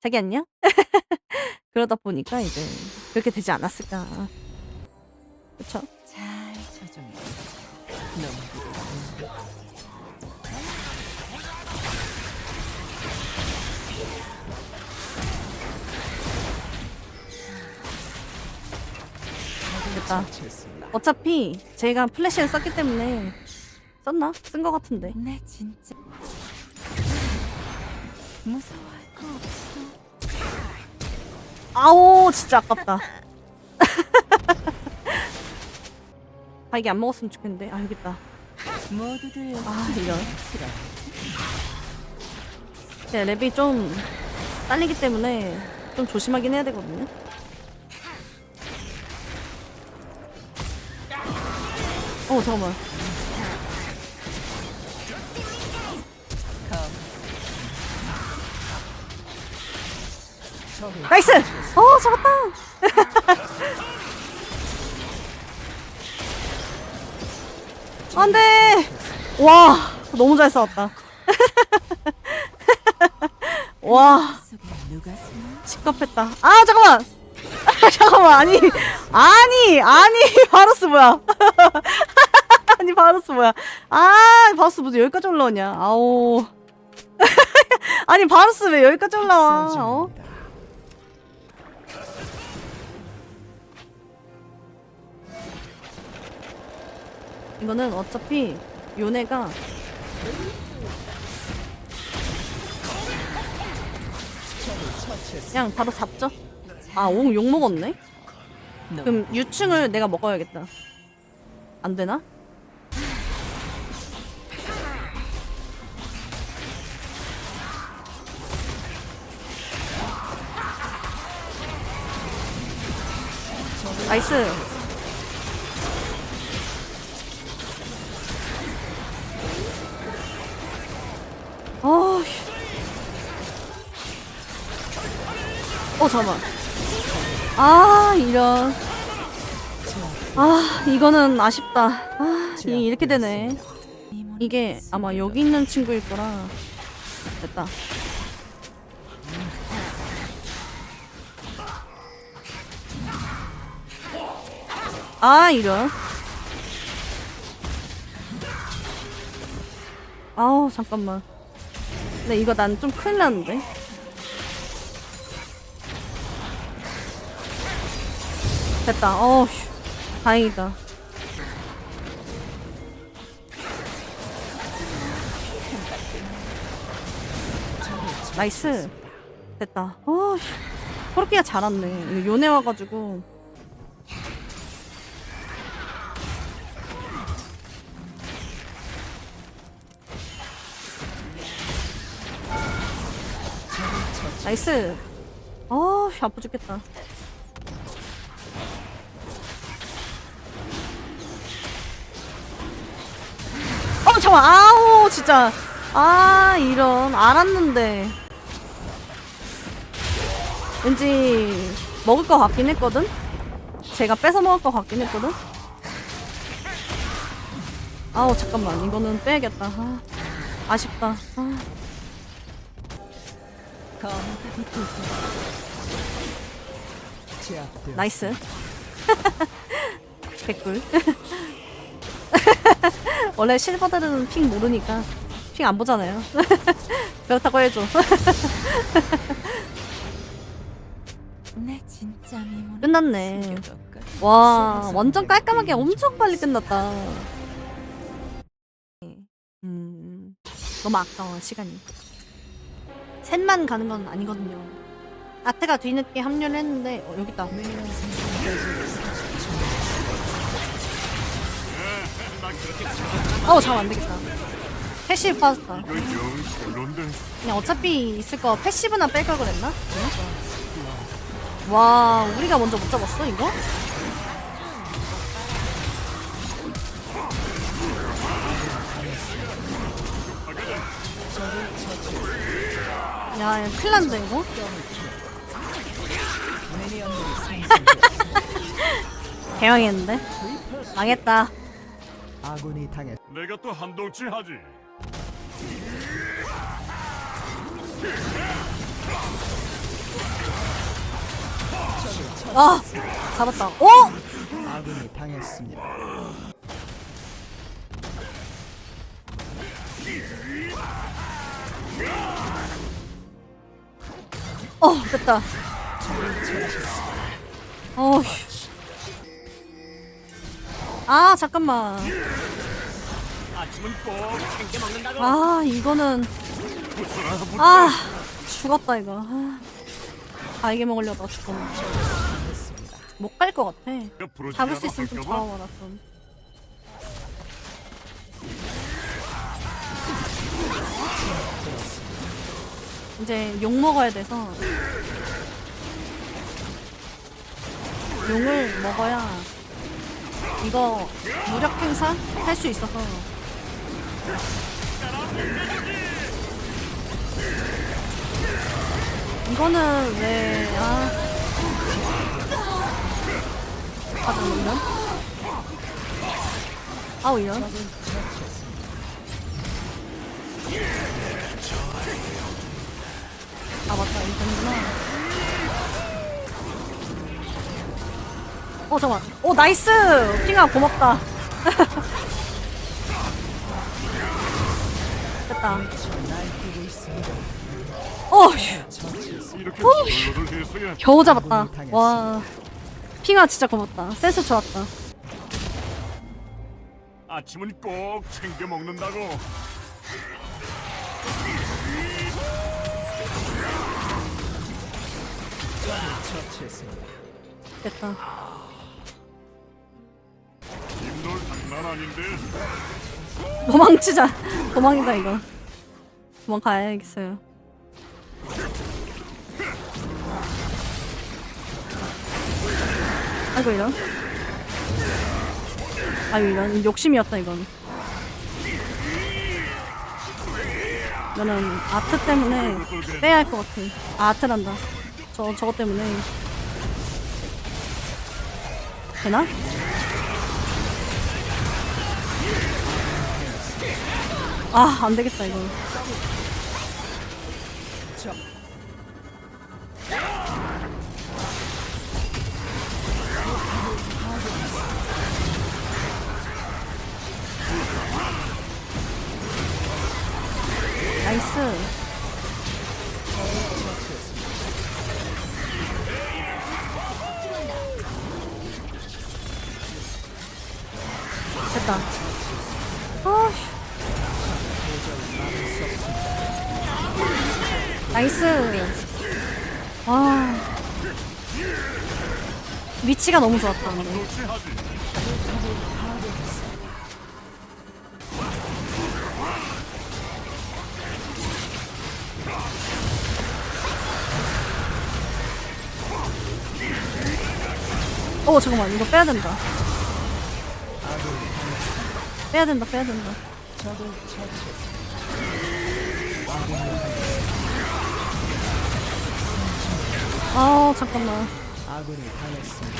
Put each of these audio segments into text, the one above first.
자기 안녕? 그러다 보니까 이제 그렇게 되지 않았을까. 그쵸? 잘 됐다. 처치했습니다. 어차피 제가 플래시를 썼기 때문에 썼나? 쓴 것 같은데. 내 진짜 무서워할 거 없어. 아오 진짜 아깝다. 아 이게 안 먹었으면 좋겠는데. 아. 모두들 아 이런. 네, 랩이 좀 딸리기 때문에 좀 조심하긴 해야 되거든요. 어 잠깐만. 나이스. 어 잡았다. 안돼. 와 너무 잘 싸웠다. 와 sik겁했다. 아 잠깐만. 아, 잠깐만 아니 아니 아니 바로스 뭐야? 아니 바로스 뭐야? 아 바로스 무슨 여기까지 올라오냐? 아오. 아니 바로스 왜 여기까지 올라와? 어? 이거는 어차피 요네가 그냥 바로 잡죠. 아, 오, 욕 먹었네? 놈 그럼 유충을 내가 먹어야겠다. 안 되나? 나이스. 어 잠깐만. 아 이런. 아 이거는 아쉽다. 아 이- 이렇게 되네. 이게 아마 여기 있는 친구일 거라 됐다. 아 이런. 아우 잠깐만. 근데 이거 난 좀 큰일 났는데. 됐다. 어휴. 다행이다. 나이스. 됐다. 어휴. 코르키가 잘 왔네. 이거 요네 와가지고. 나이스. 어휴, 아파 죽겠다. 어 잠깐 아우 진짜. 아 이런. 알았는데. 왠지 먹을 것 같긴 했거든? 제가 뺏어 먹을 것 같긴 했거든? 아우 잠깐만. 이거는 빼야겠다. 아, 아쉽다. 아, 나이스. 개꿀 원래 실버들은 핑 모르니까 핑 안 보잖아요. 그렇다고 해줘. 내 진짜 미모는 끝났네. 숨겨뒀거든. 와 완전 깔끔하게 엄청 빨리 끝났다. 음 너무 아까워 시간이. 셋만 가는 건 아니거든요. 아트가 뒤늦게 합류를 했는데 어, 여기 있다. 미니언 생성까지 30초. 어 우 잠깐 안 되겠다 패시브 빠졌다 그냥 어차피 있을 거 패시브나 뺄 걸 그랬나? 와 우리가 먼저 못 잡았어 이거? 야, 야 큰일 났는데 이거? 개망했는데? 망했다 아군이 당했 내가 또 한동치 하지 아 잡았다. 어? 아군이 당했습니다. 어 됐다. 어. 아 잠깐만. 아 이거는. 아 죽었다 이거. 아, 달게 먹으려다 죽었네. 못갈 것 같아. 잡을 수 있으면 좀 잡아봐라 좀. 이제 욕 먹어야 돼서 용을 먹어야 이거 무력 행사 할 수 있어서. 이거는 왜 아. 아 잠깐만 아우 이런 어 잠깐만 오 나이스 핑아 고맙다 됐다 어 휴. 이렇게 놀러들 해서야 겨우 잡았다. 와. 핑아 진짜 고맙다. 센스 좋았다. 아침은 꼭 챙겨 먹는다고. 됐다. 도망치자. 도망이다 이거. 도망가야겠어요. 아이고 이런. 아유 이런 욕심이었다 이건. 나는 아트 때문에 빼야 할 것 같아. 아, 아트란다. 저 저거 때문에. 되나? 아, 안 되겠다, 이거. 나이스. 됐다. 나이스. 와. 위치가 너무 좋았다, 근데. 어, 잠깐만. 이거 빼야 된다. 빼야 된다, 빼야 된다. 아, 잠깐만. 아군이 당했습니다.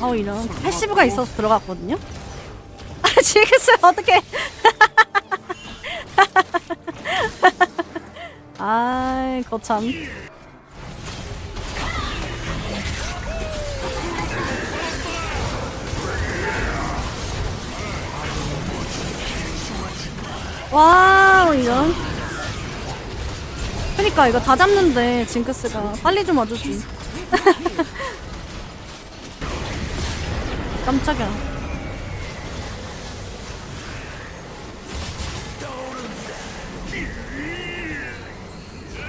어, 이런. 패시브가 있어서 들어갔거든요? 아, 지겠어요. 어떡해. 아이, 거참. 와우, 이런. 그니까, 이거 다 잡는데, 징크스가. 빨리 좀 와주지. 깜짝이야.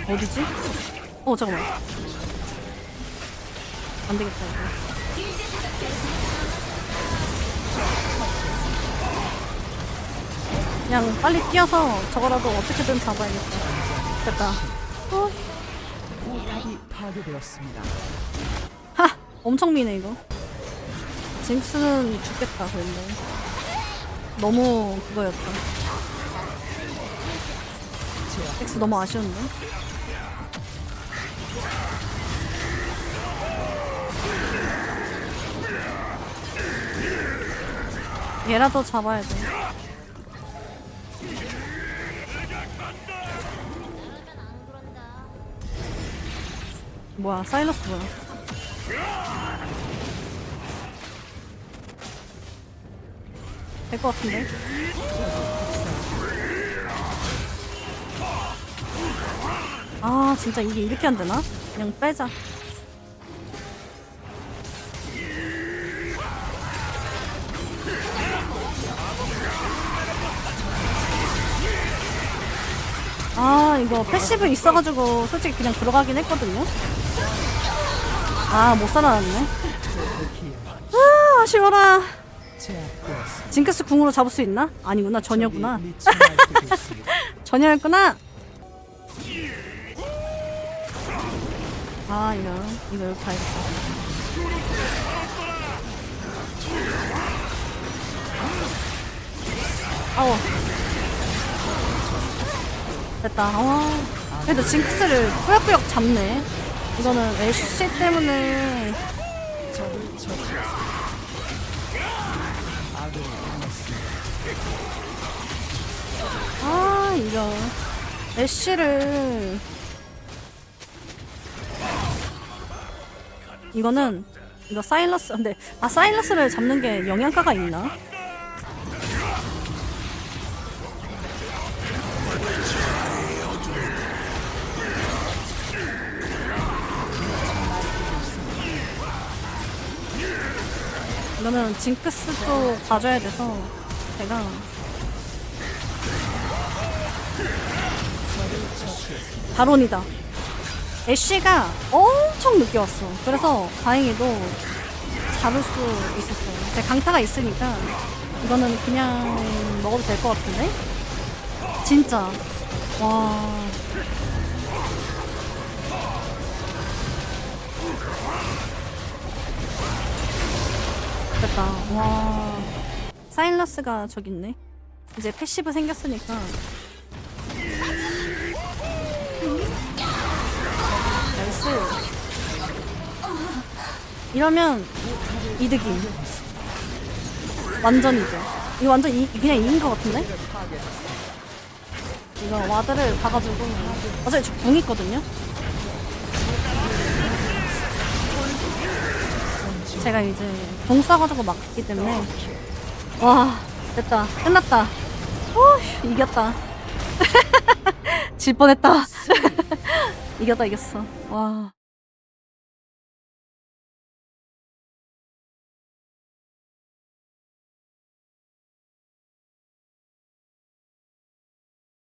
어디지? 어 잠깐만. 안 되겠다 이거. 그냥 빨리 뛰어서 저거라도 어떻게든 잡아야겠다. 됐다. 어, 포탑이 파괴되었습니다. 하! 엄청 미네 이거. 징크스는 죽겠다 그런데. 너무 그거였다. 엑스 너무 아쉬운데? 얘라도 잡아야 돼. 뭐야 사이러스 뭐야? 될 것 같은데? 아 진짜 이게 이렇게 안 되나? 그냥 빼자 아 이거 패시브 있어가지고 솔직히 그냥 들어가긴 했거든요 아못 살아났네 아 아쉬워라. 징크스 궁으로 잡을 수 있나? 아니구나 전혀구나. 전혀였구나 아 이거 이거 여기 가야겠다 아우 됐다. 어 그래도 징크스를 꾸역꾸역 잡네. 이거는 애쉬 때문에. 아 이거. 애쉬를. 이거는 이거 사일러스 근데 아 사일러스를 잡는 게 영양가가 있나? 이러면 징크스도 봐줘야 돼서 제가 바론이다. 애쉬가 엄청 늦게 왔어. 그래서 다행히도 잡을 수 있었어요. 근데 강타가 있으니까 이거는 그냥 먹어도 될 것 같은데? 진짜. 와. 됐다. 와. 사일러스가 저기 있네. 이제 패시브 생겼으니까 나이스. 이러면 이득임. 완전 이득. 이거 완전 이, 그냥 이긴 것 같은데? 이거 와드를 봐가지고 어차피 저궁 있거든요? 제가 이제 공 쏴가지고 막기 때문에. 와 됐다. 끝났다. 후 이겼다. 질 뻔했다. 이겼다 이겼어. 와